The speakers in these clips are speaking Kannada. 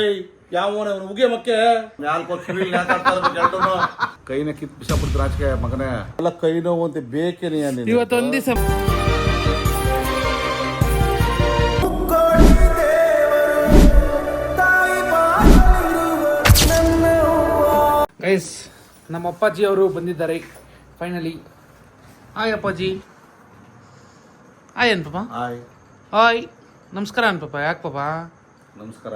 ಏಯ್ ಯಾವನ ಅವನು ಉಗೆ ಮಕ್ಕೆ? ನಾಲ್ಕು ಕಿವಿಲ್ ನೇತಾಡ್ತಾರೆ ಕೈನ ಕಿತ್ ಬಿಸಾಬಿಡ್ತು ರಾಜಕೀಯ ಮಗನೇ. ಎಲ್ಲ ಕೈ ನೋವು ಅಂತ ಬೇಕೇ ನೀ ನೀನು. ಇವತ್ತೊಂದ್ ದಿವಸ ಗೈಸ್ ನಮ್ಮ ಅಪ್ಪಾಜಿ ಅವರು ಬಂದಿದ್ದಾರೆ. ಫೈನಲಿ ಹಾಯ್ ಅಪ್ಪಾಜಿ. ಹಾಯ್ ಏನ್ ಪಾಪ ಹಾಯ್ ಹಾಯ್. ನಮಸ್ಕಾರ ಅನ್ ಪಾಪ ಯಾಕೆ ಪಾಪ ನಮಸ್ಕಾರ.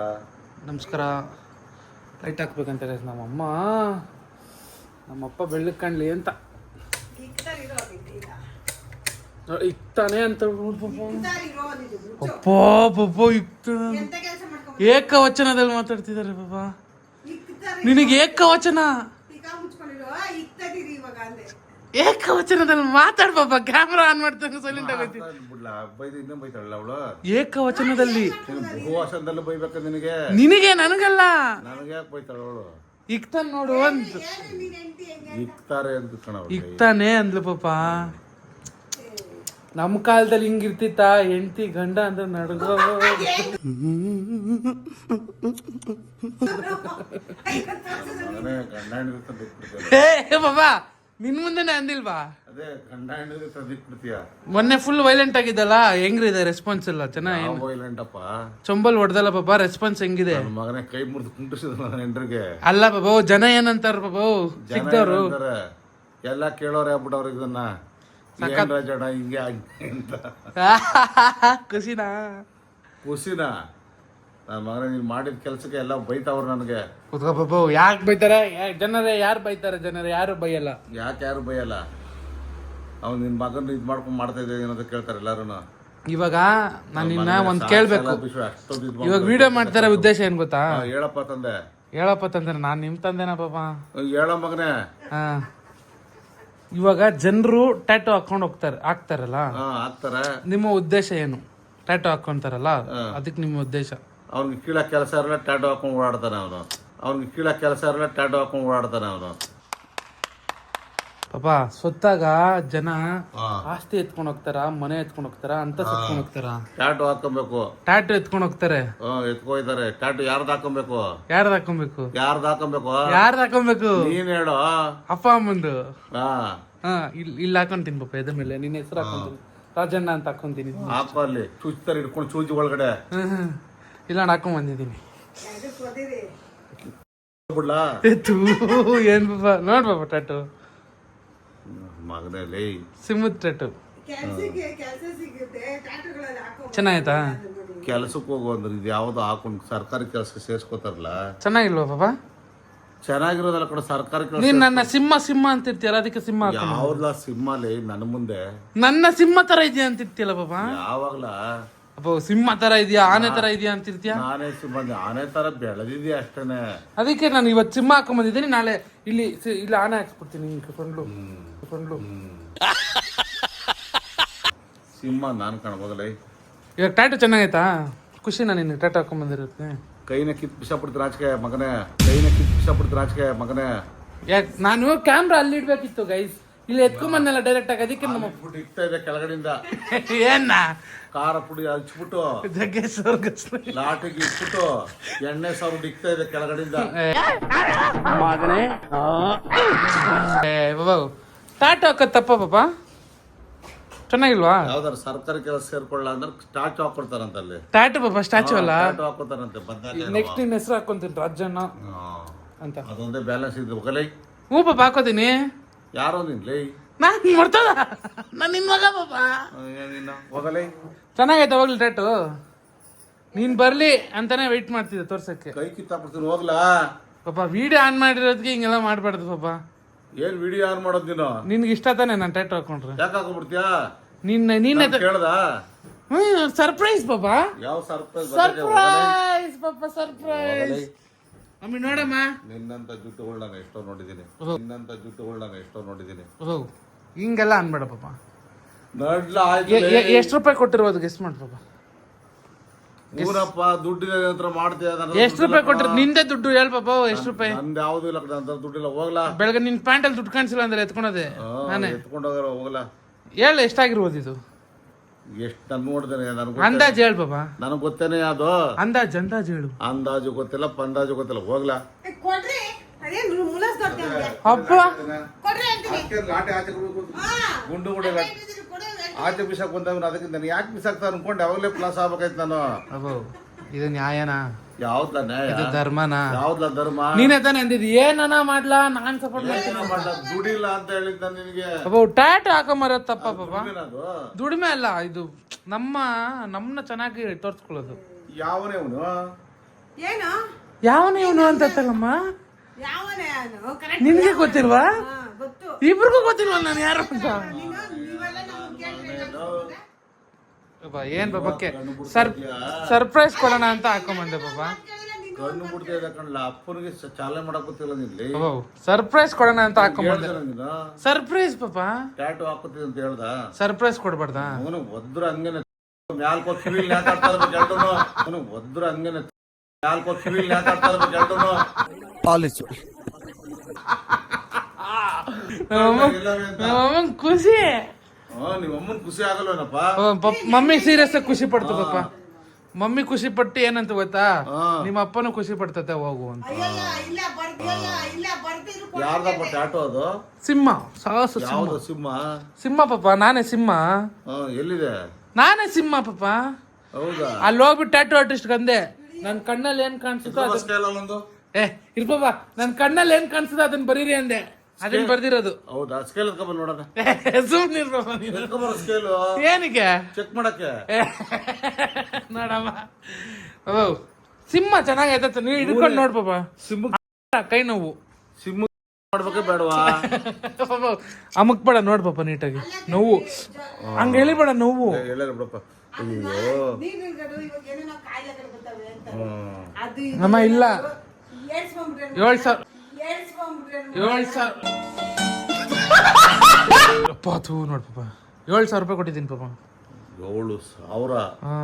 ನಮಸ್ಕಾರ. ಲೈಟ್ ಹಾಕ್ಬೇಕಂತ ಅಮ್ಮ ನಮ್ಮಮ್ಮ. ನಮ್ಮಪ್ಪ ಬೆಳ್ಳಕ್ಕೆ ಕಾಣಲಿ ಅಂತ. ಇತ್ತಾನೆ ಇಕ್ತಾನೆ ಅಂತ ನೋಡ್ ಪಾಪ. ಅಪ್ಪ ಏಕವಚನದಲ್ಲಿ ಮಾತಾಡ್ತಿದ್ದಾರೆ ಪಾಪ ನಿನಗೆ ಏಕವಚನ? ಏಕವಚನದಲ್ಲಿ ಮಾತಾಡ್ಬಾಬ ಕ್ಯಾಮ್ರಾ ಆನ್ ಮಾಡ್ತಾನೆ ಸೈಲೆಂಟ್ ಆಗೈತಿ ಬಿಡ್ಲ ಬೈದು ಇನ್ನೂ ಬೈತಾಳಲ್ಲ ಅವಳು? ಏಕವಚನದಲ್ಲಿ ಬಹುವಾಸನದಲ್ಲೂ ಬೈಬೇಕ ನಿನಗೆ? ನಿನಗೆ ನನಗಲ್ಲ. ನನಗೆ ಯಾಕೆ ಬೈತಾಳ ಅವಳು? ಇಕ್ತಾನೆ ನೋಡು ಅಂತ ಇಕ್ತಾರೆ ಅಂತ ಕಣ ಇಕ್ತಾನೆ ಅಂದ್ಲು ಪಾಪ. ನಮ್ಮ ಕಾಲದಲ್ಲಿ ಹಿಂಗಿರ್ತಿತ್ತ ಹೆಂಡತಿ ಗಂಡ ಅಂದ್ರೆ ನಡ್ಗೋ. ಗಂಡ ಬಾಬಾ ನಿನ್ ಮುಂದೆನೆ ಅಂದಿಲ್ವಾ? ಅದೇ ಗಂಡ ಹೆಂಡತಿ ತಂದಿಟ್ಬಿಡ್ತೀಯ ಮೊನ್ನೆ ಫುಲ್ ವೈಲೆಂಟ್ ಆಗಿದ್ದಲ್ಲ ಹೆಂಗ್ರಿದೆ ರೆಸ್ಪಾನ್ಸ್ ಇಲ್ಲ ಚೆನ್ನಾಗಿ ಯಾವ ಬೈಲೆಂಟಪ್ಪ ಚೊಂಬಲ್ ಹೊಡೆದಲ್ಲ ಪಾಪ ರೆಸ್ಪಾನ್ಸ್ ಹೆಂಗಿದೆ? ಮಗನೇ ಕೈ ಮುರಿದು ಕುಂಟಿಸಿದ ನನ್ನ ಹೆಂಡ್ರಿಗೆ. ಅಲ್ಲ ಬಾಬು ಜನ ಏನಂತಾರ ಬಾಬು ಜನ ಎಲ್ಲ ಕೇಳೋರೆ ಆಗ್ಬಿಟ್ಟವ್ರ ಇದನ್ನ. ರಾಜಣ್ಣ ಹಿಂಗೆ ಆಗಿ ಅಂತ. ಖುಷಿನಾ? ಖುಷಿನ? ನನ್ನ ಮಗನೇ ನೀವು ಮಾಡಿದ ಕೆಲಸಕ್ಕೆ ಎಲ್ಲ ಬೈತಾವ್ರು ನನಗೆ. ಯಾಕೆ ಬೈತಾರೆ? ಜನರ ಯಾರು ಬೈತಾರೆ ಜನರೇ? ಯಾರು ಬೈಯಲ್ಲ? ಯಾಕೆ ಯಾರು ಬೈಯಲ್ಲ? ಅವ್ನು ನಿನ್ ಮಗನ ಇದು ಮಾಡ್ಕೊಂಡು ಮಾಡ್ತಾ ಇದ್ದೆ ಅಂತ ಕೇಳ್ತಾರೆ ಎಲ್ಲಾರು ಇವಾಗ ನಾನು ನಿನ್ನ ಒಂದ್ ಕೇಳ್ಬೇಕು. ಇವಾಗ ವಿಡಿಯೋ ಮಾಡ್ತಾರ ಉದ್ದೇಶ ಏನು ಗೊತ್ತಾ? ಹೇಳಪ್ಪ ತಂದೆ. ಹೇಳಪ್ಪ ತಂದೆ ನಾನು ನಿಮ್ಮ ತಂದೆನ ಪಾಪ? ಹೇಳ ಮಗನೇ. ಹಾ. ಇವಾಗ ಜನರು ಟ್ಯಾಟೋ ಹಾಕೊಂಡು ಹೋಗ್ತಾರೆ ಹಾಕ್ತಾರಲ್ಲ? ನಿಮ್ಮ ಉದ್ದೇಶ ಏನು? ಟ್ಯಾಟೋ ಹಾಕೊಂತಾರಲ್ಲ? ಅದಕ್ಕೆ ನಿಮ್ಮ ಉದ್ದೇಶ. ಅವ್ನಿಗೆ ಕೀಳ ಕೆಲಸ ಇರಲ್ಲ ಟ್ಯಾಟೋ ಹಾಕೊಂಡು ಓಡಾಡ್ತಾನೆ ಅವನು. ಅವ್ನಿಗೆ ಕೀಳ ಕೆಲಸ ಇರಲ್ಲ ಟ್ಯಾಟೋ ಹಾಕೊಂಡು ಓಡಾಡ್ತಾನೆ ಅವನು. ಪಾಪ ಸೊತ್ತಾಗ ಜನ ಆಸ್ತಿ ಎತ್ಕೊಂಡು ಹೋಗ್ತಾರ ಮನೆ ಎತ್ಕೊಂಡು ಹೋಗ್ತಾರ ಅಂತ ಸುತ್ಕೊಂಡು ಹೋಗ್ತಾರ? ಟ್ಯಾಟೋ ಹಾಕೊಬೇಕು. ಟ್ಯಾಟೋ ಎತ್ಕೊಂಡು ಹೋಗ್ತಾರೆ. ಹ್ಮ್ ಎತ್ಕೊಯ್ತಾರೆ. ಟ್ಯಾಟೋ ಯಾರ್ದು ಹಾಕೊಬೇಕು? ಯಾರ್ದು ಹಾಕೊಬೇಕು? ಯಾರ್ದು ಹಾಕೊಬೇಕು? ಯಾರ್ದು ಹಾಕೊಬೇಕು? ನೀನ್ ಹೇಳು. ಅಪ್ಪ ಅಮ್ಮಂದು. ಹಾ ಹಾ ಇಲ್ಲಿ ಇಲ್ಲಿ ಹಾಕೊಂತೀನಿ ಪಾಪ ಎದ್ರ ಮೇಲೆ. ನಿನ್ನ ಹೆಸರು ಹಾಕೊಂತೀನಿ. ರಾಜಣ್ಣ ಅಂತ ಹಾಕೊಂತೀನಿ. ಹಾಕೋ ಅಲ್ಲಿ. ಚೂಚ್ತಾರೆ ಇಟ್ಕೊಂಡು ಚೂಚಿ ಒಳಗಡೆ. ಇಲ್ಲ ಹಾಕೊಂಡ್ ಬಂದಿದ್ದೀನಿ. ಏನ್ ಪಾಪ ನೋಡ್ ಬಾಬಾ ಟ್ಯಾಟೋ ಮಗನೇ ಲೇ. ಸಿಮ್ಮದ್ ಕೆಲಸಕ್ಕೆ ಕೆಲ್ಸಕ್ಕೆ ಕೆಲ್ಸಕ್ಕೆ ಹೋಗು ಅಂದ್ರೆ ಇದು ಯಾವ್ದು ಹಾಕೊಂಡು ಸರ್ಕಾರಿ ಕೆಲಸ ಸೇರ್ಸ್ಕೋತಾರಲ್ಲ? ಚೆನ್ನಾಗಿಲ್ವಾ ಬಾಬಾ ಚೆನ್ನಾಗಿರೋದಲ್ಲ ಕೂಡ ಸರ್ಕಾರಿ ಕೆಲಸ ನೀನ್ ನನ್ನ ಸಿಂಹ ಸಿಂಹ ಅಂತಿರ್ತೀಯಲ್ಲ ಅದಕ್ಕೆ ಸಿಂಹ ಯಾವ್ದಲ್ಲ ಸಿಂಹ ಲೇ ನನ್ನ ಮುಂದೆ? ನನ್ನ ಸಿಂಹ ತರ ಇದೆಯಾ ಅಂತಿರ್ತೀಯಲ್ಲ ಬಾಬಾ ಯಾವಾಗ್ಲ? ಅಪ್ಪ ಸಿಂಹ ತರ ಇದೆಯಾ? ಆನೆ ತರ ಇದೆಯಾ ಅಂತಿರ್ತೀಯ ಆನೆ ಸಿಂಹ ಆನೆ ತರ ಬೆಳೆದಿದ್ಯಾ ಅಷ್ಟೇನೆ. ಅದಕ್ಕೆ ನಾನು ಇವತ್ತು ಸಿಂಹ ಹಾಕೊಂಡ್ ಬಂದಿದ್ದೀನಿ ನಾಳೆ ಇಲ್ಲಿ ಸಿ- ಇಲ್ಲಿ ಆನೆ ಹಾಕ್ಸ್ಬಿಡ್ತೀನಿ ಕೊಂಡ್ಲು ಕೊಂಡ್ಲು ಸಿಂಹ ನಾನು ಕಾಣ್ಬೋದಲ್ಲ? ಇವಾಗ ಟ್ಯಾಟು ಚೆನ್ನಾಗೈತಾ? ಖುಷಿ ನಾನು ನಿನ್ನ ಟ್ಯಾಟು ಹಾಕೊಂಡ್ ಬಂದಿರುತ್ತೆ ಕೈನ ಕಿತ್ ಬಿಸಾಬಿಡ್ತು ರಾಜಕೀಯ ಮಗನೇ? ಕೈನ ಕಿತ್ ಬಿಸಾಬಿಡ್ತು ರಾಜಕೀಯ ಮಗನೇ? ಯಾಕೆ ನಾನು ಕ್ಯಾಮ್ರಾ ಅಲ್ಲಿ ಇಡ್ಬೇಕಿತ್ತು ಗೈಸ್ ಇಲ್ಲಿ ಎತ್ಕೊಂಬಂದಲ್ಲ ಡೈರೆಕ್ಟ್ ಆಗಿ ಅದಕ್ಕೆ ನಮ್ಮ ಬಿಟ್ಟು ಇಕ್ತಾ ಇದೆ ಕೆಳಗಡೆಯಿಂದ. ಏನ? ಖಾರ ಪುಡಿ ಹಚ್ಬಿಟ್ಟು. ಜಗ್ಗೇಶ್ ಲಾಟಿಗೆ ಇಟ್ಬಿಟ್ಟು ಎಣ್ಣೆ ಸಾವಿರ ಇಕ್ತಾ ಇದೆ ಕೆಳಗಡೆಯಿಂದ. ಮಗನೇ. ಟ್ಯಾಟು ಹಾಕೋದ್ ತಪ್ಪ ಪಾಪ ಚೆನ್ನಾಗಿಲ್ವಾ? ಯಾವ್ದಾರು ಸರ್ಕಾರಿ ಕೆಲಸ ಸೇರ್ಕೊಳ್ಳ ಅಂದ್ರೆ ಸ್ಟಾಚು ಹಾಕೊಡ್ತಾರಂತ ಅಲ್ಲಿ? ಟಾಟು ಪಾಪ ಸ್ಟ್ಯಾಚು ಅಲ್ಲ ಹಾಕೋತಾರಂತೆ ನೆಕ್ಸ್ಟ್ ನಿನ್ನ ಹೆಸರು ಹಾಕೊಂತೀನಿ ರಾಜಣ್ಣ. ಅಂತ. ಅದೊಂದೇ ಬ್ಯಾಲೆನ್ಸ್ ಇದ್ದು ಹೋಗಲೈ. ಹ್ಞೂ ಪಾಪ ಹಾಕೋತೀನಿ. ಯಾರೋ ನಿನ್? ಲೈ. ನಾನು ಮಾಡ್ತದ ನಾನು ನಿನ್ ಮಗ ಪಾಪ. ನಿನ್ನ ಹೋಗಲೇ ಚೆನ್ನಾಗೈತೆ ಹೋಗ್ಲಿ ಟ್ಯಾಟು ನೀನ್ ಬರ್ಲಿ ಅಂತಾನೆ ವೆಯ್ಟ್ ಮಾಡ್ತಿದ್ದೆ ತೋರ್ಸಕ್ಕೆ. ಕೈ ಕಿತ್ತಾಕ್ಬಿಡ್ತೀನಿ ಹೋಗ್ಲಾ? ಪಾಪ ವಿಡಿಯೋ ಆನ್ ಮಾಡಿರೋದಕ್ಕೆ ಹಿಂಗೆಲ್ಲ ಮಾಡ್ಬಾರ್ದು ಪಾಪ. ಏನ್ ವಿಡಿಯೋ ಆನ್ ಮಾಡೋದ್ ನೀನು? ನಿನ್ಗೆ ಇಷ್ಟ ತಾನೆ ನಾನು ಟೈಟ್ ಹಾಕೊಂಡ್ರೆ. ಯಾಕೆ ಹಾಕೊಂಡ್ಬಿಡ್ತೀಯಾ? ನಿನ್ನ ನೀನೆ ಕೇಳ್ದ? ಹ್ಮ್ ಸರ್ಪ್ರೈಸ್ ಪಾಪ. ಯಾವ ಸರ್ಪ್ರೈಸ್ ಸರ್ಪ್ರೈಸ್ ಪಾಪ ಸರ್ಪ್ರೈಸ್ ಮಮ್ಮಿ ನೋಡಮ್ಮ. ನಿನ್ನಂತ ಜುಟ್ಟುಗಳು ನಾನು ಎಷ್ಟೋ ನೋಡಿದ್ದೀನಿ ನಿನ್ನಂತ ಜುಟ್ಟುಗಳು ನಾನು ಎಷ್ಟೋ ನೋಡಿದ್ದೀನಿ ಹೋಗು ಹಿಂಗೆಲ್ಲ ಅನ್ಬೇಡ ಪಾಪ. ನಡ್ಲ ಎಷ್ಟು ರೂಪಾಯಿ ಕೊಟ್ಟಿರ್ಬೋದು ಗೆಸ್ಟ್ ಮಾಡಿ ಪಾಪ. ಊರಪ್ಪ ದುಡ್ಡಿನ ಹತ್ರ ಮಾಡ್ತೀಯ ಎಷ್ಟು ರೂಪಾಯಿ ಕೊಟ್ಟಿರ್ ನಿಂದೆ ದುಡ್ಡು ಹೇಳ್ ಪಾಪ ಎಷ್ಟು ರೂಪಾಯಿ? ನಂದು ಯಾವ್ದು ಇಲ್ಲ ಅಂತ ದುಡ್ಡಿಲ್ಲ ಹೋಗ್ಲಾ. ಬೆಳಗ್ಗೆ ನಿನ್ ಪ್ಯಾಂಟಲ್ಲಿ ದುಡ್ಡು ಕಾಣಿಸಿಲ್ಲ ಅಂದ್ರೆ ಎತ್ಕೊಳೋದೆ ಹೋಗಲ್ಲ ಹೋಗ್ಲಾ. ಹೇಳು ಎಷ್ಟಾಗಿರ್ಬೋದು ಇದು? ಎಷ್ಟು ನಾನು ನೋಡ್ದೇನೆ ನನಗೆ ಅಂದಾಜ್ ಹೇಳ ಬಾಬಾ. ನನಗೆ ಗೊತ್ತೇನೆ ಅದು. ಅಂದಾಜ್ ಅಂದಾಜ್ ಹೇಳು. ಅಂದಾಜು ಗೊತ್ತಿಲ್ಲ ಪಂದಾಜು ಗೊತ್ತಿಲ್ಲ. ಹೋಗ್ಲಾ. ಕೊಡ್ರಿ. ಅಪ್ಪ ಲಾಟೆ ಆಚೆ ಕೊಡ್ಬೇಕು. ಗುಂಡು ಗುಡ. ಆಚೆ ಬಿಸಾಕ್ ಬಂದವನು ಅದಕ್ಕೆ ನಾನು ಯಾಕೆ ಬಿಸಾಕ್ತಾ ಅನ್ಕೊಂಡು? ಅವಾಗಲೇ ಪ್ಲಾಸ್ ಆಗ್ಬೇಕಾಯ್ತು ನಾನು. ಅಬ್ಬೋ ಇದು ನ್ಯಾಯನಾ? ಯಾವ್ದ ನ್ಯಾಯ ಇದು ಧರ್ಮನಾ? ಯಾವ್ದ ಧರ್ಮ? ನೀನೇ ತಾನೇ ಅಂದಿದ್ದು ಏನನ ಮಾಡ್ಲಾ? ನಾನ್ ಸಪೋರ್ಟ್ ಮಾಡ್ತೀನಿ. ಏನ್ ಮಾಡ್ದ? ದುಡಿಲ್ಲ ಅಂತ ಹೇಳಿದ್ದ ನಾನು ನಿನಗೆ ಅಪ್ಪ ಟ್ಯಾಟ್ ಹಾಕೊಂಬರೋದು ತಪ್ಪ ಪಾಪ? ದುಡಿಮೆ ಅಲ್ಲ ಇದು ನಮ್ಮ ನಮ್ಮನ್ನ ಚೆನ್ನಾಗಿ ತೋರ್ಸ್ಕೊಳ್ಳೋದು. ಯಾವನೇ ಇವನು ಏನು? ಯಾವನೇ ಇವನು ಅಂತ ತಗಮ್ಮ ಯಾವನೇ ಅವನು? ಕರೆಕ್ಟ್ ನಿನ್ಗೆ ಗೊತ್ತಿಲ್ವಾ? ಹಾ ಗೊತ್ತು. ಇಬ್ರಿಗೂ ಗೊತ್ತಿಲ್ವಾ ನಾನು ಯಾರು ಅಂತ? ನೀವೆಲ್ಲ ನಮ್ಗೆ ಕೇಳ್ರಿ ಪಾಪ ಏನ್ ಬಾಬಕ್ಕೆ ಸರ್ ಸರ್ಪ್ರೈಸ್ ಕೊಡೋಣ ಅಂತ ಹಾಕೊಂಬಂದೆ ಬಾಬಾ. ಕಣ್ಣು ಬಿಡ್ತಾ ಕಣ್ಲ? ಅಪ್ಪನಿಗೆ ಚಾಲನೆ ಮಾಡಕ್ ಗೊತ್ತಿಲ್ಲ ನಿಲ್ಲಿ ಅಬ್ಬೋ ಸರ್ಪ್ರೈಸ್ ಕೊಡೋಣ ಅಂತ ಹಾಕೊಂಬಂದೆ. ಸರ್ಪ್ರೈಸ್ ಪಾಪ ಟ್ಯಾಟು ಹಾಕೋತಿದ್ ಅಂತ ಹೇಳ್ದ? ಸರ್ಪ್ರೈಸ್ ಕೊಡ್ಬಾರ್ದಾ? ಅವನು ಒದ್ರ ಹಂಗೇನೆ ಮ್ಯಾಲ್ ನೇತಾಡ್ತಾ ಇರ್ಬೇಕು ಅವನು ಒದ್ರ ಹಂಗೇನೆ ಮ್ಯಾಲ್ ನೇತಾಡ್ತಾ ಇರ್ಬೇಕು ಎರಡೂನು ನಮ್ಮಮ್ಮ ಇಲ್ಲವೇ ಅಂತ. ನಮ್ಮಮ್ಮಂಗ್ ಖುಷಿ. ನಿಮ್ಮ ಅಮ್ಮನ್ ಖುಷಿ ಆಗಲ್ವೇನಪ್ಪ? ಮಮ್ಮಿ ಸೀರಿಯಸ್ ಆಗಿ ಖುಷಿ ಪಡ್ತದಪ್ಪ ಮಮ್ಮಿ ಖುಷಿ ಪಟ್ಟು ಏನಂತ ಗೊತ್ತಾ? ನಿಮ್ಮ ಅಪ್ಪನೂ ಖುಷಿ ಪಡ್ತತೆ ಹೋಗು ಅಂತ. ಯಾರ್ದಪ್ಪ ಟ್ಯಾಟು ಅದು. ಸಿಂಹ ಸಾಹಸ ಸಿಂಹ. ಯಾವ್ದು ಸಿಂಹ? ಸಿಂಹ ಪಾಪ ನಾನೇ ಸಿಂಹ. ಹಾ ಎಲ್ಲಿದೆ? ನಾನೇ ಸಿಂಹ ಪಾಪ ಹೌದಾ? ಅಲ್ಲಿ ಹೋಗ್ಬಿಟ್ಟು ಟ್ಯಾಟೋ ಆರ್ಟಿಸ್ಟ್ ಗಂದೆ ನನ್ ಕಣ್ಣಲ್ಲಿ ಏನ್ ಕಾಣಿಸುತ್ತೋ ಅದು. ಸ್ಕೇಲಲ್ಲೊಂದು ಏ ಇರ್ಪಪ್ಪ ನನ್ ಕಣ್ಣಲ್ಲಿ ಏನ್ ಕಾಣಿಸುತ್ತೋ ಅದನ್ನ ಬರೀರಿ ಅಂದೆ. ಅದನ್ನ ಬರ್ದಿರೋದು. ಹೌದಾ? ಸ್ಕೇಲ್ ನೋಡೋಣ ಸುಮ್ನೆ ಇರ್ಪಾಪ ನೀನು. ಎತ್ಕೊಂಬರ ಸ್ಕೇಲು ಏನಕ್ಕೆ? ಚೆಕ್ ಮಾಡಕ್ಕೆ. ನೋಡಮ್ಮ. ಓ ಸಿಂಹ ಚೆನ್ನಾಗೈತೆ ನೀವು ಹಿಡ್ಕೊಂಡು ನೋಡ್ ಪಾಪ ಸಿಂಹ ಕೈ ನೋವು. ಸಿಂಹ ಮಾಡ್ಬೇಕೆ ಬೇಡವಾ? ಪಾಪ ಅಮಕ್ಬೇಡ ನೋಡ್ ಪಾಪ ನೀಟಾಗಿ. ನೋವು. ಹಂಗ ಹೇಳಿಬೇಡ ನೋವು. ಹೇಳ ಬಿಡಪ್ಪ. ಅಯ್ಯೋ. ಅಮ್ಮ ಇಲ್ಲ. ಏಳು ಸಾವಿರ ಏಳ್ ಸಾವಿರ ಅಪ್ಪ ಥೂ ನೋಡ್ ಪಾಪ. ಏಳ್ ಸಾವಿರ ರೂಪಾಯಿ ಕೊಟ್ಟಿದ್ದೀನಿ ಪಾಪ. ಏಳು ಸಾವಿರ? ಹಾ.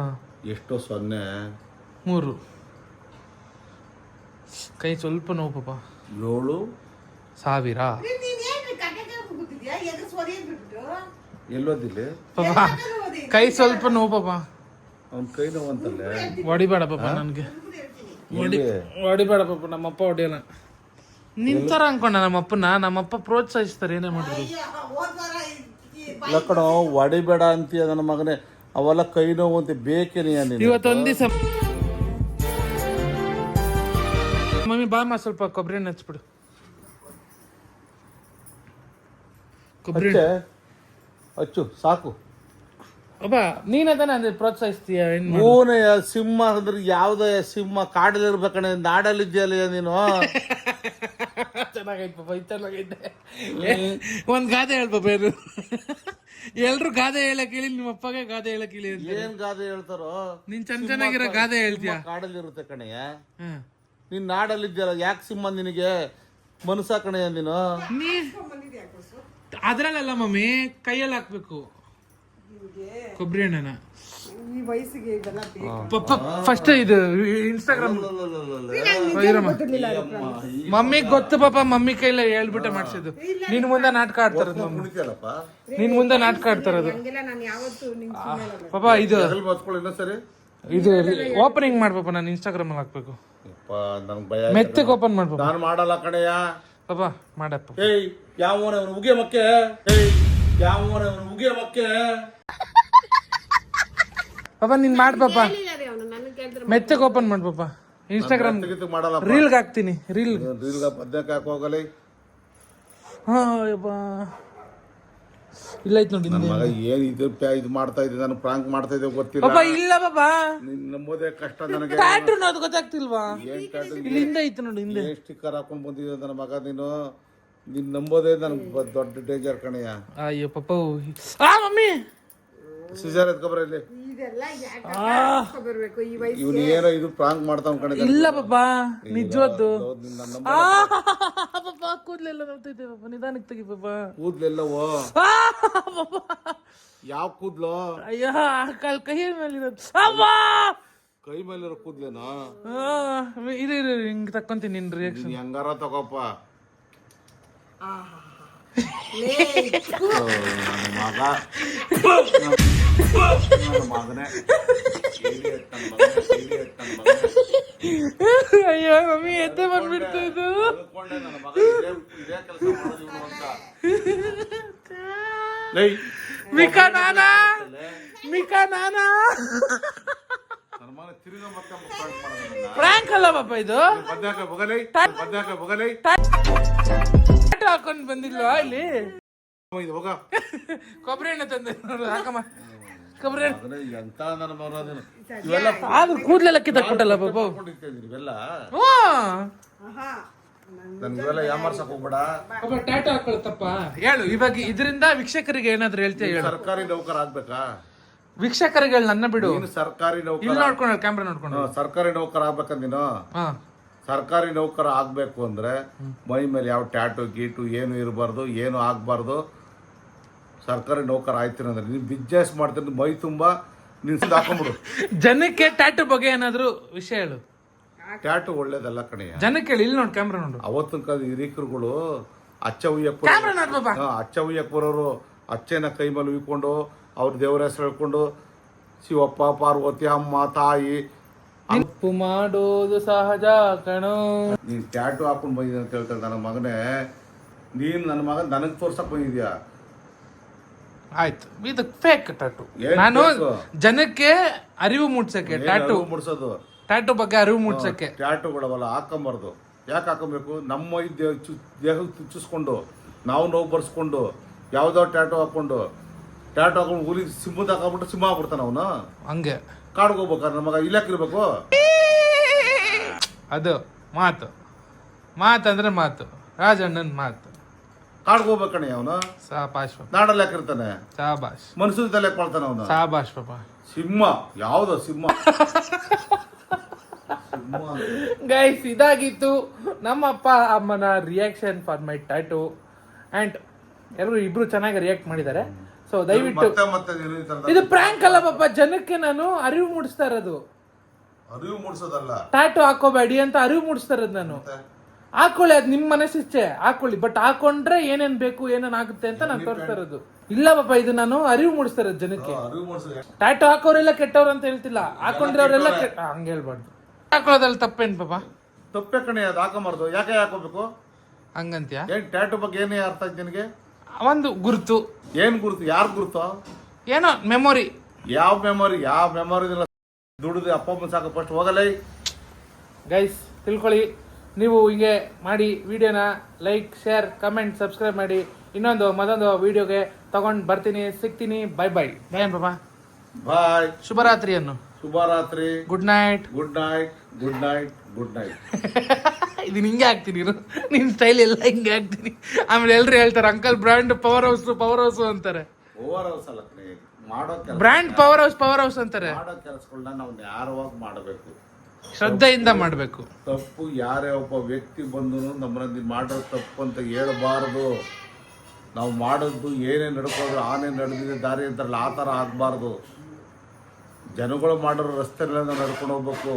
ಎಷ್ಟೋ ಸೊನ್ನೆ. ಮೂರು. ಕೈ ಸ್ವಲ್ಪ ನೋವು ಪಾಪ. ಏಳು? ಸಾವಿರ. ಎಲ್ಲೋದಿಲ್ಲ? ಪಾಪ. ಕೈ ಸ್ವಲ್ಪ ನೋವು ಪಾಪ. ಅವ್ನ ಕೈ ನೋವಂತಲ್ಲೇ ಹೊಡಿಬೇಡ ಪಾಪ ನನಗೆ. ಹೊಡಿ? ಹೊಡಿಬೇಡ ಪಾಪ ನಮ್ಮಪ್ಪ ಹೊಡಿಯಲ್ಲ. ನಿಂತಾರ ಅನ್ಕೊಂಡ ನಮ್ಮಪ್ಪನ ನಮ್ಮಪ್ಪ ಪ್ರೋತ್ಸಾಹಿಸ್ತಾರೆ ಏನೇ ಮಾಡಿದ್ರು. ಇಲ್ಲ ಕಣೋ ಹೊಡಿಬೇಡ ಅಂತೀಯ ನನ್ನ ಮಗನೇ. ಅವೆಲ್ಲ ಕೈ ನೋವು ಅಂತ ಬೇಕೇನೆ ನೀನು ಇವತ್ತೊಂದ್ ದಿವಸ ಮಮ್ಮಿ ಬಾಮ ಸ್ವಲ್ಪ ಕೊಬ್ಬರಿ ಎಣ್ಣೆ ಹಚ್ಬಿಡು. ಕೊಬ್ಬರಿ ಹಚ್ಚು ಅಚ್ಚು ಸಾಕು. ಅಬ್ಬ ನೀನೇ ತಾನೇ ಅಂದ್ರೆ ಪ್ರೋತ್ಸಾಹಿಸ್ತೀಯ ಏನ್ ಮಾಡು? ಮೂನೆಯ ಸಿಂಹ ಅಂದ್ರೆ ಯಾವುದೇ ಸಿಂಹ ಕಾಡಲ್ಲಿರ್ಬೇಕಣ್ಣ ನಾಡಲ್ಲಿದ್ಯಾಲಯ ನಾಡಲ್ಲಿ ಇದೆಯಲ್ಲ ನೀನು? ಚೆನ್ನಾಗೈತೆ ಪಾಪ ಇದು ಚೆನ್ನಾಗೈತೆ ಒಂದ್ ಗಾದೆ ಹೇಳ್ ಪಾಪ ಏನು ಎಲ್ರು ಗಾದೆ ಹೇಳಕ್ ಹೇಳಿ ನಿಮ್ಮ ಅಪ್ಪಗೆ ಗಾದೆ ಹೇಳಕ್ ಹೇಳಿ ಅಂತ ಏನ್ ಗಾದೆ ಹೇಳ್ತಾರೋ? ನೀನ್ ಚೆನ್ನ ಚೆನ್ನಾಗಿರೋ ಗಾದೆ ಹೇಳ್ತೀಯ? ಕಾಡಲ್ಲಿ ಇರುತ್ತೆ ಕಣಯ್ಯ ನಿನ್ ನಾಡಲ್ಲಿ ಇದ್ಯಲ್ಲ ಯಾಕೆ ಸಿಂಹ ನಿನಗೆ ಮನಸ್ಸ ಕಣಯ್ಯ ನೀನು? ನೀ? ಅದ್ರಲ್ಲ ಮಮ್ಮಿ ಕೈಯಲ್ಲಿ ಹಾಕ್ಬೇಕು. ಕೊಬ್ಬರಿ ಎಣ್ಣೆನ ಈ ವಯಸ್ಸಿಗೆ ಇದೆಲ್ಲ ಫಸ್ಟ್ ಇದು ಇನ್ಸ್ಟಾಗ್ರಾಮ್ ಮಮ್ಮಿಗ್ ಗೊತ್ತು ಪಾಪ ಮಮ್ಮಿ ಕೈಲ ಹೇಳ್ಬಿಟ್ಟೆ ಮಾಡ್ಸಿದ್ದು ನಿನ್ ಮುಂದೆ ನಾಟಕ ಆಡ್ತಾರದು ನೀನ್ ಮುಂದೆ ನಾಟಕ ಆಡ್ತಾರದು ಪಾಪಾ ನಾನು ಯಾವತ್ತು ನಿಂಗೆ ಸುಮ್ಮನೆ ಪಾಪ ಇದು ಇದು ಓಪನಿಂಗ್ ಮಾಡ್ಪಾಪ ನಾನು ಇನ್ಸ್ಟಾಗ್ರಾಮ್ ಅಲ್ಲಿ ಹಾಕ್ಬೇಕು ಯಪ್ಪ ನನ್ಗೆ ಭಯ ಆಯ್ತು. ಮೆತ್ತಗೆ ಓಪನ್ ಮಾಡ್ಬೇಕು ನಾನು ಮಾಡಲ್ಲ ಕಡೆಯ ಪಾಪ ಮಾಡಪ್ಪ ಯಾವ ಯಾವನ ಅವನು ಉಗೆ ಮಕ್ಕೆ ಯಾವ ಯಾವನ ಅವನು ಉಗೆ ಮಕ್ಕೆ ಪಾಪ ನೀನ್ ಮಾಡ್ಪಾಪ ಅವನು ಮೆಚ್ಚಕ್ ಓಪನ್ ಓಪನ್ ಮಾಡ್ಪಾಪ ಇನ್ಸ್ಟಾಗ್ರಾಮ್ ರೀಲ್ ಮಾಡಲ್ಲ ರೀಲ್ಗೆ ಹಾಕ್ತೀನಿ ರೀಲ್ ರೀಲ್ಗ ಪದ್ಯಕ್ಕೆ ಹಾಕಿ ಹೋಗಲಿ? ಹಾ ಯಪ್ಪ. ಇಲ್ಲ ಐತ್ ನೋಡಿ ನನ್ನ ಮಗ ಏನ್ ಇದು ಪ್ಯಾ- ಇದು ಮಾಡ್ತಾ ಇದ್ದೆ ನಾನು ಪ್ರಾಂಕ್ ಮಾಡ್ತಾ ಇದ್ದೆ ಗೊತ್ತಿಲ್ಲ. ಪಾಪ ಇಲ್ಲ ಪಾಪ. ನಿನ್ನ ನಂಬೋದೇ ಕಷ್ಟ ನನಗೆ. ಪ್ಯಾಟ್ರನ್ ಅದು ಗೊತ್ತಾಗ್ತಿಲ್ವಾ? ಏನ್ ಪ್ಯಾಟರ್ನ್ ಇಲ್ಲಿ ಹಿಂದೆ ಐತೆ ನೋಡಿ ಹಿಂದೆ. ಏನ್ ಸ್ಟಿಕ್ಕರ್ ಹಾಕೊಂಡ್ ಬಂದಿದ್ದೆ ನನ್ನ ಮಗ ನೀನು? ನಿನ್ ನಂಬೋದೇ ನನ್ಗೆ ದೊಡ್ಡ ಡೇಂಜರ್ ಕಣಯ್ಯ. ಅಯ್ಯೋ ಪಾಪ ಆ ಮಮ್ಮಿ! ಸಿಜರ್ ಎತ್ಕೊಬ್ರ ಇಲ್ಲಿ. ಇವ್ನು ಏನೋ ಇದು ಪ್ರಾಂಕ್ ಮಾಡ್ತಾವ್ ಕಣೆ ಇಲ್ಲ ಪಾಪ ನಿಜವದ್ದು. ಕೂದಲೆಲ್ಲ ನಿನ್ನ ಪಾಪ ಕೂದ್ಲೆಲ್ಲ ನೋಡ್ತೈತೆ ಪಾಪ ನಿಧಾನಕ್ಕೆ ತೆಗಿ ಪಾಪ. ಕೂದ್ಲೆಲ್ಲವೋ ಯಾವ ಕೂದ್ಲು? ಅಯ್ಯ ಆ ಕಾಲ್ ಕೈ ಮೇಲೆ! ಕೈ ಮೇಲಿರೋ ಕೂದ್ಲೇನಾ? ಆ, ಇರು ಹಿಂಗ್ ತಕ್ಕೊಂತೀನಿ ನಿನ್ ರಿಯಾಕ್ಷನ್ ನೀನ್ ಹೆಂಗಾರ ತಗೋಪ್ಪ? ಮಗ. ಅಯ್ಯೋ ಮಮ್ಮಿ ಎದ್ದೆ ಬಂದ್ಬಿಡ್ತು ಇದು. ಅನ್ಕೊಂಡೆ ನನ್ನ ಮಗ ಇದೇ ಇದೇ ಕೆಲಸ ಮಾಡೋದು ಇವ್ನು ಅಂತ ಲೈ. ಮಿಕಾ ನಾನಾ? ಮಿಕಾ ನಾನಾ. ಪ್ರ್ಯಾಂಕ್ ಅಲ್ಲ ಪಾಪ ಇದು. ಹಾಕೊಂಡ್ ಬಂದಿಲ್ವಾ ಇಲ್ಲಿ? ಕೊಬ್ಬರಿ ಎಣ್ಣೆ ತಂದೆ ನೋಡು ಹಾಕಮ್ಮ. ಎಂತ ನನ್ನ ಮಗ ನೀನು. ಇವೆಲ್ಲ ಆದ್ರೂ ಕೂದ್ಲೆಲ್ಲ ಕಿತ್ತಾಕ್ಬಿಟ್ಟಲ್ಲ ಪಾಪ. ಹಾಕೊಂಡಿರ್ತಾ ಇದೀರಿ ಇವೆಲ್ಲ. ಹ್ಞೂ. ಆಹಾ. ನನ್ ನನ್ಗೆ ಇವೆಲ್ಲ ಯಾಮಾರ್ಸಕ್ ಹೋಗ್ಬೇಡ. ಟ್ಯಾಟೂ ಹಾಕೊಳ್ತಪ್ಪ. ಹೇಳು ಇವಾಗ ಇದರಿಂದ ವೀಕ್ಷಕರಿಗೆ ಏನಾದ್ರು ಹೇಳ್ತೀಯ ಹೇಳು. ಸರ್ಕಾರಿ ನೌಕರ ಆಗ್ಬೇಕಾ? ವೀಕ್ಷಕರಿಗೆ ಹೇಳು ನನ್ನ ಬಿಡು. ನೀನು ಸರ್ಕಾರಿ ನೌಕರ. ಇಲ್ಲಿ ನೋಡ್ಕೊಂಡು ಕ್ಯಾಮ್ರಾ ನೋಡ್ಕೊಂಡು ಸರ್ಕಾರಿ ನೌಕರ ಆಗ್ಬೇಕ ನೀನು? ಹಾ. ಸರ್ಕಾರಿ ನೌಕರ ಆಗ್ಬೇಕು ಅಂದ್ರೆ ಮೈ ಮೇಲೆ ಯಾವ ಟ್ಯಾಟು ಗೀಟು ಏನು ಇರಬಾರ್ದು ಏನು ಆಗ್ಬಾರ್ದು ಸರ್ಕಾರಿ ನೌಕರ ಆಯ್ತೀನಿ ಅಂದ್ರೆ ನೀನು ಬಿಸ್ನೆಸ್ ಮಾಡ್ತೀನಿ ಮೈ ತುಂಬಾ ನೀನ್ ಸಿದ್ ಹಾಕೊಂಡ್ಬಿಡು. ಜನಕ್ಕೆ ಟ್ಯಾಟೂ ಬಗ್ಗೆ ಏನಾದ್ರು ವಿಷಯ ಹೇಳು. ಟ್ಯಾಟು ಒಳ್ಳೇದಲ್ಲ ಕಣೆಯ ಜನಕ್ಕೆ ಹೇಳಿ ಇಲ್ಲಿ ನೋಡಿ ಕ್ಯಾಮ್ರಾ ನೋಡು. ಅವತ್ತಿನ ಕಾಲದ ಹಿರೀಕರುಗಳು ಅಚ್ಚ ಉಯ್ಯಪ್ಪ ಕ್ಯಾಮ್ರಾ ನೋಡು ಪಾಪ ಹಾ, ಅಚ್ಚ ಉಯ್ಯಕ್ ಬರೋರು ಅಚ್ಚೆನ ಕೈ ಮೇಲೆ ಉಯ್ಕೊಂಡು ಅವ್ರ ದೇವರ ಹೆಸರು ಹೇಳ್ಕೊಂಡು ಶಿವಪ್ಪ ಪಾರ್ವತಿ ಅಮ್ಮ ತಾಯಿ ತಪ್ಪು ಮಾಡೋದು ಸಹಜ ಕಣೋ. ನೀನ್ ಟ್ಯಾಟು ಹಾಕೊಂಡು ಬಂದಿದ್ದೆ ಅಂತ ಹೇಳ್ತಾರೆ ನನ್ನ ಮಗನೇ. ನೀನ್ ನನ್ನ ಮಗ ನನಗ್ ತೋರ್ಸಕ್ ಬಂದಿದ್ಯಾ? ಆಯ್ತು. ಇದು ಫೇಕ್ ಟ್ಯಾಟು ಏನ್ ನಾನು fake? ಜನಕ್ಕೆ ಅರಿವು ಮೂಡ್ಸಕ್ಕೆ ಟ್ಯಾಟು ಮೂಡಿಸೋದು? ಟ್ಯಾಟು ಬಗ್ಗೆ ಅರಿವು ಮೂಡ್ಸಕ್ಕೆ. ಟ್ಯಾಟುಗಳವಲ್ಲ ಹಾಕೊಂಬಾರ್ದು. ಯಾಕೆ ಹಾಕೊಬೇಕು? ನಮ್ಮ ಈ ದೇಹ ಚು ದೇಹಕ್ಕೆ ಚುಚ್ಚಿಸ್ಕೊಂಡು ನಾವು ನೋವು ಬರ್ಸ್ಕೊಂಡು ಯಾವ್ದೋ ಟ್ಯಾಟು ಹಾಕೊಂಡು ಟ್ಯಾಟು ಹಾಕೊಂಡು ಹುಲಿ ಸಿಂಹದ ಹಾಕೊಂಡ್ಬಿಟ್ಟು ಸಿಂಹ ಆಗ್ಬಿಡ್ತಾನ ಅವನು? ಹಂಗೆ. ಕಾಡ್ಗೆ ನಮಗ ಮಗ? ಇರ್ಬೇಕು? ಅದು ಮಾತು. ಮಾತಂದ್ರೆ ಮಾತು. ರಾಜಣ್ಣನ ಮಾತು. ಕಾಡ್ಗೆ ಹೋಗ್ಬೇಕಣೆ ಅವನು. ಸಾಬಾಷ್ ನಾಡಲ್ಲಾಕ ಇರ್ತಾನೆ? ಹಾಕಿರ್ತಾನೆ ಸಾಬಾಷ್. ಮನುಷ್ಯನ ತಲೆ ಕೊಳ್ತಾನೆ ಅವನು? ಸಾಬಾಷ್ ಪಾಪ. ಸಿಂಹ. ಯಾವ್ದು ಸಿಂಹ. ಗೈಸ್ ಇದಾಗಿತ್ತು ನಮ್ಮ ಅಪ್ಪ ಅಮ್ಮನ reaction for my tattoo and ಎಲ್ಲರೂ ಇಬ್ರು ಚೆನ್ನಾಗಿ ರಿಯಾಕ್ಟ್ ಮಾಡಿದ್ದಾರೆ. ಸೊ ದಯವಿಟ್ಟು ಮತ್ತೆ ಮತ್ತೆ ನೀನು ಈ ಥರದ? ಇದು ಪ್ರ್ಯಾಂಕ್ ಅಲ್ಲ ಪಾಪ ಜನಕ್ಕೆ ನಾನು ಅರಿವು ಮೂಡಿಸ್ತಾ ಇರೋದು. ಅರಿವು ಮೂಡಿಸೋದಲ್ಲ. ಟ್ಯಾಟು ಹಾಕೋಬೇಡಿ ಅಂತ ಅರಿವು ಮೂಡಿಸ್ತಾ ಇರೋದು ನಾನು. ಹಾಕೊಳ್ಳಿ ಅದು ನಿಮ್ಮ ಮನಸ್ಸಿಚ್ಛೆ ಹಾಕೊಳ್ಳಿ. ಬಟ್ ಹಾಕೊಂಡ್ರೆ ಏನೇನ್ ಬೇಕು ಏನೇನ್ ಆಗುತ್ತೆ ಅಂತ ನಾನು ತೋರಿಸ್ತಾ ಇರೋದು. ಇಲ್ಲ ಪಾಪ ಇದು ನಾನು ಅರಿವು ಮೂಡಿಸ್ತಾ ಇರೋದು ಜನಕ್ಕೆ. ಟ್ಯಾಟೋ ಹಾಕೋರೆಲ್ಲ ಕೆಟ್ಟವ್ರು ಅಂತ ಹೇಳ್ತಿಲ್ಲ. ಹಾಕೊಂಡ್ರೆ ಅವರೆಲ್ಲ ಕೆಟ್ಟ ಹಂಗೆ ಹೇಳ್ಬಾರ್ದು. ಹಾಕೊಳ್ಳೋದ್ರಲ್ಲಿ ತಪ್ಪೇನ್ ಪಾಪ? ತಪ್ಪೆ ಕಣೆ ಅದು ಹಾಕೊಂಬಾರ್ದು. ಯಾಕೆ ಹಾಕೋಬೇಕು ಹಂಗಂತ್ಯಾ? ಏನ್ ಟ್ಯಾಟು ಬಗ್ಗೆ ಏನೇ ಅರ್ಥ ಆಯ್ತು ನಿನಗೆ? ಒಂದು ಗುರುತು. ಏನ್ ಗುರುತು? ಯಾರು ಗುರುತು? ಏನೋ ಮೆಮೊರಿ ಯಾವ ಮೆಮೊರಿ ಯಾವ ಮೆಮೊರಿ ದುಡ್ದು ಅಪ್ಪ ಅಮ್ಮ ಸಾಕು. ಫಸ್ಟ್ ಹೋಗಲ್ಲ ಗೈಸ್ ತಿಳ್ಕೊಳ್ಳಿ. ನೀವು ಹೀಗೆ ಮಾಡಿ ವಿಡಿಯೋನ ಲೈಕ್ ಶೇರ್ ಕಮೆಂಟ್ ಸಬ್ಸ್ಕ್ರೈಬ್ ಮಾಡಿ. ಇನ್ನೊಂದು ಮತ್ತೊಂದು ವಿಡಿಯೋಗೆ ತಗೊಂಡು ಬರ್ತೀನಿ ಸಿಗ್ತೀನಿ. ಬೈ ಬೈ ಬಾಯ್ ಬಾಬಾ ಬಾಯ್ ಶುಭರಾತ್ರಿಯನ್ನು. ಶುಭರಾತ್ರಿ. Good night good night good night good night ಇದು ಹಿಂಗೆ ಹಾಕ್ತೀನಿ ಇರು. ನಿನ್ ಸ್ಟೈಲ್ ಎಲ್ಲ ಹಿಂಗೆ ಹಾಕ್ತೀನಿ. ಆಮೇಲೆ ಎಲ್ರು ಹೇಳ್ತಾರೆ uncle brand power house power house ಅಂತಾರೆ. ಓವರ್ ಹೌಸ್ ಅಲ್ಲ ಮಾಡೋ brand power house power house ಅಂತಾರೆ. ಮಾಡೋ ಕೆಲಸಗಳನ್ನ ನಾವು ನೇರವಾಗಿ ಮಾಡಬೇಕು. ಶ್ರದ್ಧೆಯಿಂದ ಮಾಡಬೇಕು. ತಪ್ಪು ಯಾರೇ ಒಬ್ಬ ವ್ಯಕ್ತಿ ಬಂದು ನಮ್ಮನ್ನ ಮಾಡೋದು ಮಾಡೋ ತಪ್ಪು ಅಂತ ಹೇಳಬಾರದು. ನಾವು ಮಾಡೋದು ಏನೇ ನಡ್ಕೋದ್ರು ಆನೆ ನಡೆದಿದೆ, ದಾರಿ ಅಂತಾರಲ್ಲ, ಆ ಥರ ಆಗಬಾರ್ದು. ಜನಗಳು ಮಾಡಿರೋ ನಾವು ನಡ್ಕೊಂಡು ಹೋಗ್ಬೇಕು.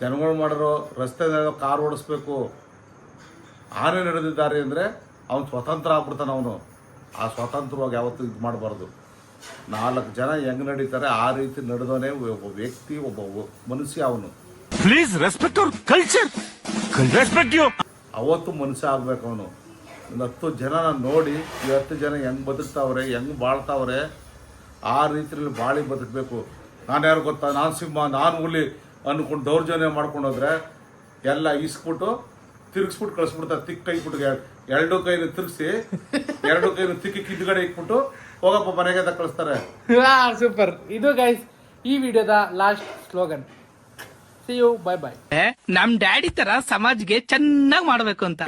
ಜನಗಳು ಮಾಡಿರೋ ರಸ್ತೆ ಕಾರ್ ಓಡಿಸ್ಬೇಕು. ಆನೆ ನಡೆದಿದ್ದಾರೆ ಅಂದರೆ ಅವನು ಸ್ವತಂತ್ರ ಆಗ್ಬಿಡ್ತಾನೆ ಅವನು. ಆ ಸ್ವತಂತ್ರವಾಗಿ ಯಾವತ್ತೂ ಇದು ಮಾಡಬಾರ್ದು. ನಾಲ್ಕು ಜನ ಹೆಂಗ್ ನಡೀತಾರೆ ಆ ರೀತಿ ನಡೆದೋನೆ ಒಬ್ಬ ವ್ಯಕ್ತಿ ಒಬ್ಬ ಮನುಷ್ಯ ಅವನು. Please respect our culture respect you ಅವತ್ತು ಮನುಷ್ಯ ಆಗ್ಬೇಕು ಅವನು. ಒಂದು ಹತ್ತು ಜನ ನೋಡಿ ಈ ಹತ್ತು ಜನ ಹೆಂಗ್ ಬದುಕ್ತಾವ್ರೆ ಹೆಂಗ್ ಬಾಳ್ತಾವ್ರೆ ಆ ರೀತಿಯಲ್ಲಿ ಬಾಳಿ ಬದುಕಬೇಕು. ನಾನು ಯಾರು ಗೊತ್ತಾ? ನಾನು ಸಿಂಹ ನಾನು ಹುಲಿ ಅನ್ಕೊಂಡು ದೌರ್ಜನ್ಯ ಮಾಡ್ಕೊಂಡು ಹೋದ್ರೆ ಎಲ್ಲ ಇಸ್ಬಿಟ್ಟು ತಿರ್ಗಿಸ್ಬಿಟ್ಟು ಕಳಿಸ್ಬಿಡ್ತಾರೆ. ತಿಕ್ಕ ಕೈ ಬಿಟ್ಟು ಎರಡು ಕೈನ ತಿರ್ಗಿಸಿ ಎರಡು ಕೈನ ತಿಕ್ಕಿ ಕಿದ್ಗಡೆ ಇಕ್ಬಿಟ್ಟು ಹೋಗಪ್ಪ ಮನೆಗೆ ಅಂತ ಕಳಿಸ್ತಾರೆ. ಸೂಪರ್ ಇದು ಗೈಸ್ ಈ ವಿಡಿಯೋದ last slogan see you bye bye ನಮ್ ಡ್ಯಾಡಿ ತರ ಸಮಾಜ್ಗೆ ಚೆನ್ನಾಗ್ ಮಾಡ್ಬೇಕು ಅಂತ.